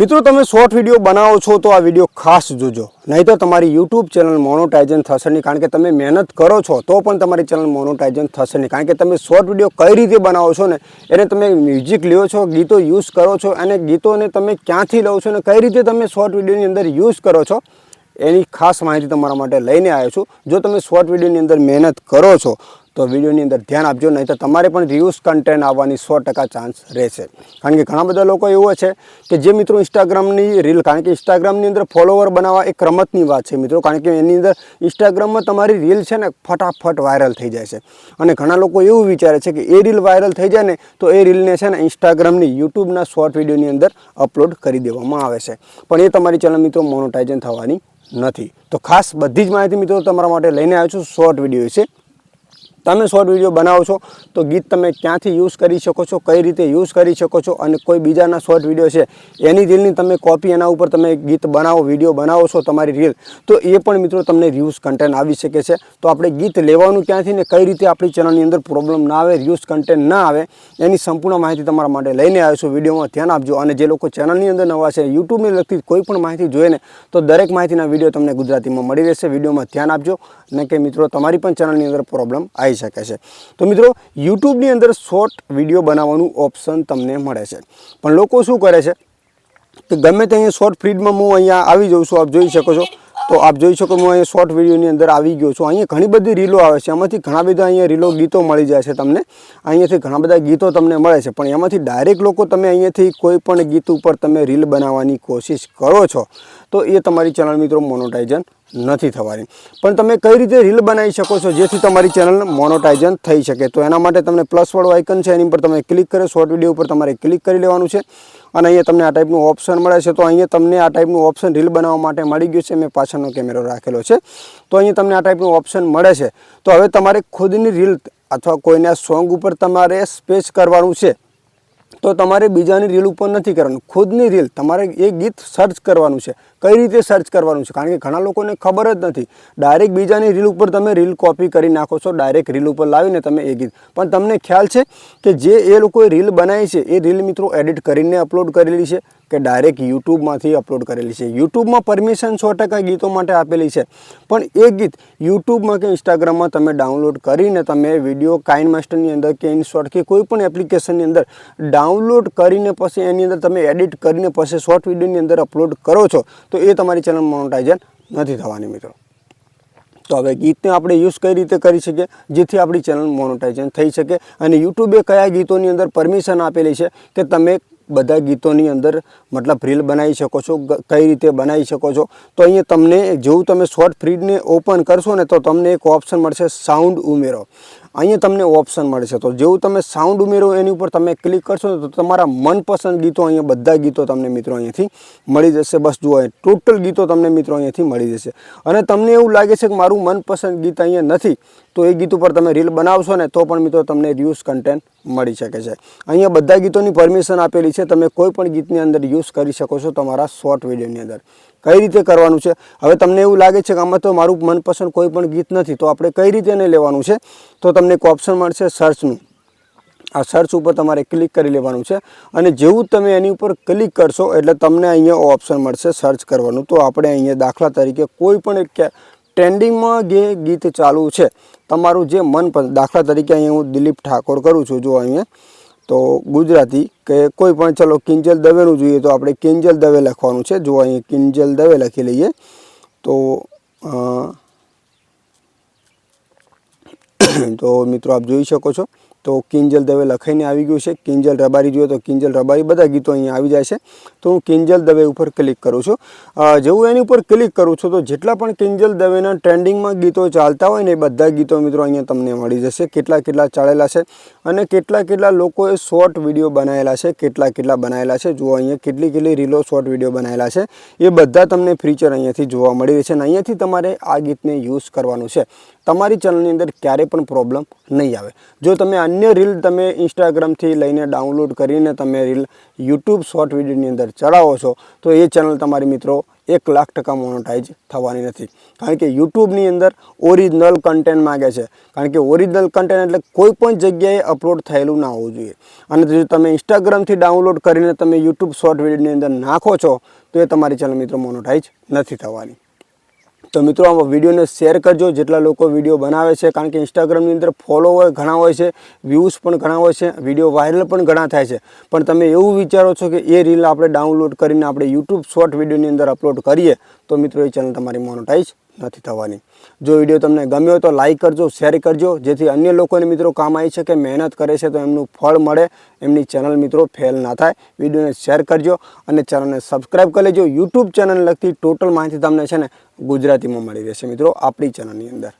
મિત્રો, તમે short video બનાવો છો તો આ વીડિયો ખાસ જોજો. નહીં તો તમારી યુટ્યુબ ચેનલ મોનોટાઇઝન થશે નહીં. કારણ કે તમે મહેનત કરો છો તો પણ તમારી ચેનલ મોનોટાઇઝન થશે નહીં. કારણ કે તમે શોર્ટ વીડિયો કઈ રીતે બનાવો છો ને, એને તમે મ્યુઝિક લ્યો છો, ગીતો યુઝ કરો છો અને ગીતોને તમે ક્યાંથી લો છો અને કઈ રીતે તમે શોર્ટ વિડીયોની અંદર યુઝ કરો છો, એની ખાસ માહિતી તમારા માટે લઈને આવ્યો છું. જો તમે શોર્ટ વિડીયોની અંદર મહેનત કરો છો તો વિડીયોની અંદર ધ્યાન આપજો, નહીં તો તમારે પણ રિયુઝ કન્ટેન્ટ આવવાની સો ટકા ચાન્સ રહેશે. કારણ કે ઘણા બધા લોકો એવો છે કે જે મિત્રો ઇન્સ્ટાગ્રામની રીલ કારણ કે ઇન્સ્ટાગ્રામની અંદર ફોલોવર બનાવવા એક રમતની વાત છે મિત્રો, કારણ કે એની અંદર ઇન્સ્ટાગ્રામમાં તમારી રીલ છે ને ફટાફટ વાયરલ થઈ જાય છે. અને ઘણા લોકો એવું વિચારે છે કે એ રીલ વાયરલ થઈ જાય ને, તો એ રીલને છે ને ઇન્સ્ટાગ્રામની યુટ્યુબના શોર્ટ વિડીયોની અંદર અપલોડ કરી દેવામાં આવે છે. પણ એ તમારી ચેનલ મિત્રો મોનોટાઇઝન થવાની નથી. તો ખાસ બધી જ માહિતી મિત્રો તમારા માટે લઈને આવ્યો છું. શોર્ટ વીડિયો વિશે તમે શોર્ટ વીડિયો બનાવો છો, તો ગીત તમે ક્યાંથી યુઝ કરી શકો છો, કઈ રીતે યુઝ કરી શકો છો અને કોઈ બીજાના શોર્ટ વીડિયો છે, એની રીલની તમે કોપી એના ઉપર તમે ગીત બનાવો, વીડિયો બનાવો છો તમારી રીલ, તો એ પણ મિત્રો તમને રિયુઝ કન્ટેન્ટ આવી શકે છે. તો આપણે ગીત લેવાનું ક્યાંથી ને કઈ રીતે આપણી ચેનલની અંદર પ્રોબ્લેમ ના આવે રિયુઝ કન્ટેન્ટ ના આવે, એની સંપૂર્ણ માહિતી તમારા માટે લઈને આવ્યો છું. વિડીયોમાં ધ્યાન આપજો અને જે લોકો ચેનલની અંદર નવા છે, યુટ્યુબને લગતી કોઈ પણ માહિતી જોઈને, તો દરેક માહિતીના વીડિયો તમને ગુજરાતીમાં મળી રહેશે. વિડીયોમાં ધ્યાન આપજો અને કે મિત્રો તમારી પણ ચેનલની અંદર પ્રોબ્લેમ આવી શકે છે. તો મિત્રો, યુટ્યુબની અંદર શોર્ટ વીડિયો બનાવવાનું ઓપ્શન તમને મળે છે. પણ લોકો શું કરે છે કે ગમે તે અહીંયા શોર્ટ ફીડમાં હું અહીંયા આવી જાઉં છું, આપ જોઈ શકો છો. તો આપ જોઈ શકો હું અહીંયા શોર્ટ વિડીયોની અંદર આવી ગયો છું. અહીંયા ઘણી બધી રીલો આવે છે. એમાંથી ઘણા બધા અહીંયા રીલો ગીતો મળી જાય છે તમને. અહીંયાથી ઘણા બધા ગીતો તમને મળે છે. પણ એમાંથી ડાયરેક્ટ લોકો તમે અહીંયાથી કોઈ પણ ગીત ઉપર તમે રીલ બનાવવાની કોશિશ કરો છો, તો એ તમારી ચેનલ મિત્રો મોનોટાઇઝન નથી થવાની. પણ તમે કઈ રીતે રીલ બનાવી શકો છો જેથી તમારી ચેનલ મોનોટાઇઝન થઈ શકે? તો એના માટે તમને પ્લસ વાળું આઇકન છે, એની પર તમે ક્લિક કરો શોર્ટ વીડિયો ઉપર તમારે ક્લિક કરી લેવાનું છે. અને અહીંયા તમને આ ટાઈપનું ઓપ્શન મળે છે. તો અહીંયા તમને આ ટાઈપનું ઓપ્શન રીલ બનાવવા માટે મળી ગયું છે. મેં પાછળનો કેમેરો રાખેલો છે. તો અહીંયા તમને આ ટાઈપનું ઓપ્શન મળે છે. તો હવે તમારે ખુદની રીલ અથવા કોઈના સોંગ ઉપર તમારે સ્પેસ કરવાનું છે. તો તમારે બીજાની રીલ ઉપર નથી કરવાનું. ખુદની રીલ તમારે એ ગીત સર્ચ કરવાનું છે. કઈ રીતે સર્ચ કરવાનું છે? કારણ કે ઘણા લોકોને ખબર જ નથી. ડાયરેક્ટ બીજાની રીલ ઉપર તમે રીલ કોપી કરી નાખો છો ડાયરેક્ટ રીલ ઉપર લાવીને તમે એ ગીત. પણ તમને ખ્યાલ છે કે જે એ લોકોએ રીલ બનાવી છે, એ રીલ મિત્રો એડિટ કરીને અપલોડ કરેલી છે કે ડાયરેક્ટ યુટ્યુબમાંથી અપલોડ કરેલી છે? યુટ્યુબમાં પરમિશન સો ટકા ગીતો માટે આપેલી છે. પણ એ ગીત યુટ્યુબમાં કે ઇન્સ્ટાગ્રામમાં તમે ડાઉનલોડ કરીને તમે વીડિયો કાઇન માસ્ટરની અંદર કે ઇનશોર્ટ કે કોઈ પણ એપ્લિકેશનની અંદર ડાઉનલોડ કરીને પછી એની અંદર તમે એડિટ કરીને પછી શોર્ટ વિડીયોની અંદર અપલોડ કરો છો તો એ તમારી ચેનલ મોનોટાઇઝન નથી થવાની મિત્રો. તો હવે ગીતને આપણે યુઝ કઈ રીતે કરી શકીએ? જેથી આપણી ચેનલ મોનોટાઇઝન થઈ શકે. અને યુટ્યુબે કયા ગીતોની અંદર પરમિશન આપેલી છે કે તમે બધા ગીતોની અંદર મતલબ રીલ બનાવી શકો છો કઈ રીતે બનાવી શકો છો? તો અહીંયા તમને, જેવું તમે શોર્ટ ફ્રીડને ઓપન કરશો ને તો તમને એક ઓપ્શન મળશે સાઉન્ડ ઉમેરો. અહીંયા તમને ઓપ્શન મળશે તો જેવું તમે સાઉન્ડ ઉમેરો એની ઉપર તમે ક્લિક કરશો તો તમારા મનપસંદ ગીતો અહીંયા બધા ગીતો તમને મિત્રો અહીંયાથી મળી જશે. બસ જુઓ ટોટલ ગીતો તમને મિત્રો અહીંયાથી મળી જશે. અને તમને એવું લાગે છે કે મારું મનપસંદ ગીત અહીંયા નથી, તો એ ગીત ઉપર તમે રીલ બનાવશો ને, તો પણ મિત્રો તમને રિયુઝ કન્ટેન્ટ મળી શકે છે. અહીંયા બધા ગીતોની પરમિશન આપેલી છે. તમે કોઈ પણ ગીતની અંદર યુઝ કરી શકો છો તમારા શોર્ટ વિડીયોની અંદર. કઈ રીતે કરવાનું છે? હવે તમને એવું લાગે છે કે આમાં તો મારું મનપસંદ કોઈ પણ ગીત નથી, તો આપણે કઈ રીતે એને લેવાનું છે? તો તમને એક ઓપ્શન મળશે સર્ચનું આ સર્ચ ઉપર તમારે ક્લિક કરી લેવાનું છે. અને જેવું તમે એની ઉપર ક્લિક કરશો, એટલે તમને અહીંયા ઓપ્શન મળશે સર્ચ કરવાનું. તો આપણે અહીંયા દાખલા તરીકે કોઈ પણ એક ટ્રેન્ડિંગમાં જે ગીત ચાલુ છે, તમારું જે મનપસંદ, દાખલા તરીકે અહીંયા હું દિલીપ ઠાકોર કરું છું જો અહીંયા. તો ગુજરાતી કે કોઈ પણ, ચલો કિંજલ દવેનું જોઈએ, તો આપણે કિંજલ દવે લખવાનું છે. જો અહીંયા કિંજલ દવે લખી લઈએ. તો તો મિત્રો આપ જોઈ શકો છો. તો કિંજલ દવે લખાઈને આવી ગયું છે. કિંજલ રબારી જોઈએ તો કિંજલ રબારી બધા ગીતો અહીંયા આવી જાય છે. તો હું કિંજલ દવે ઉપર ક્લિક કરું છું. જેવું એની ઉપર ક્લિક કરું છું તો જેટલા પણ કિંજલ દવેના ટ્રેન્ડિંગમાં ગીતો ચાલતા હોય ને એ બધા ગીતો મિત્રો અહીંયા તમને મળી જશે. કેટલા કેટલા ચાલેલા છે અને કેટલા કેટલા લોકોએ શોર્ટ વીડિયો બનાવેલા છે, કેટલા કેટલા બનાવેલા છે. જુઓ અહીંયા કેટલી કેટલી રીલો શોર્ટ વીડિયો બનાવેલા છે. એ બધા તમને ફીચર અહીંયાથી જોવા મળી રહે છે અને અહીંયાથી તમારે આ ગીતને યુઝ કરવાનું છે. તમારી ચેનલની અંદર ક્યારે પણ પ્રોબ્લેમ નહીં આવે. જો તમે અન્ય રીલ તમે ઇન્સ્ટાગ્રામથી લઈને ડાઉનલોડ કરીને તમે રીલ યુટ્યુબ શોર્ટ વિડીયોની અંદર ચડાવો છો, તો એ ચેનલ તમારી મિત્રો એક લાખ ટકા મોનોટાઈઝ થવાની નથી. કારણ કે યુટ્યુબની અંદર ઓરિજિનલ કન્ટેન્ટ માગે છે. કારણ કે ઓરિજિનલ કન્ટેન્ટ એટલે કોઈ પણ જગ્યાએ અપલોડ થયેલું ના હોવું જોઈએ. અને જો તમે ઇન્સ્ટાગ્રામથી ડાઉનલોડ કરીને તમે યુટ્યુબ શોર્ટ વિડીયોની અંદર નાખો છો, તો એ તમારી ચેનલ મિત્રો મોનોટાઈઝ નથી થવાની. તો મિત્રો આ વિડીયોને શેર કરજો, જેટલા લોકો વીડિયો બનાવે છે. કારણ કે ઇન્સ્ટાગ્રામની અંદર ફોલોવર ઘણા હોય છે. વ્યૂઝ પણ ઘણા હોય છે. વીડિયો વાયરલ પણ ઘણા થાય છે. પણ તમે એવું વિચારો છો કે એ રીલ આપણે ડાઉનલોડ કરીને આપણે યુટ્યુબ શોર્ટ વિડીયોની અંદર અપલોડ કરીએ, તો મિત્રો, એ ચેનલ તમારી મોનોટાઈઝ નથી થવાની. જો વીડિયો તમને ગમ્યો તો લાઈક કરજો શેર કરજો, જેથી અન્ય લોકોને મિત્રો કામ આવી શકે, મહેનત કરે છે તો એમનું ફળ મળે, એમની ચેનલ મિત્રો ફેલ ના થાય. વિડીયોને શેર કરજો અને ચેનલને સબસ્ક્રાઈબ કરી લેજો. યુટ્યુબ ચેનલ લગતી ટોટલ માહિતી તમને છે ને ગુજરાતીમાં મળી રહેશે મિત્રો, આપણી ચેનલની અંદર.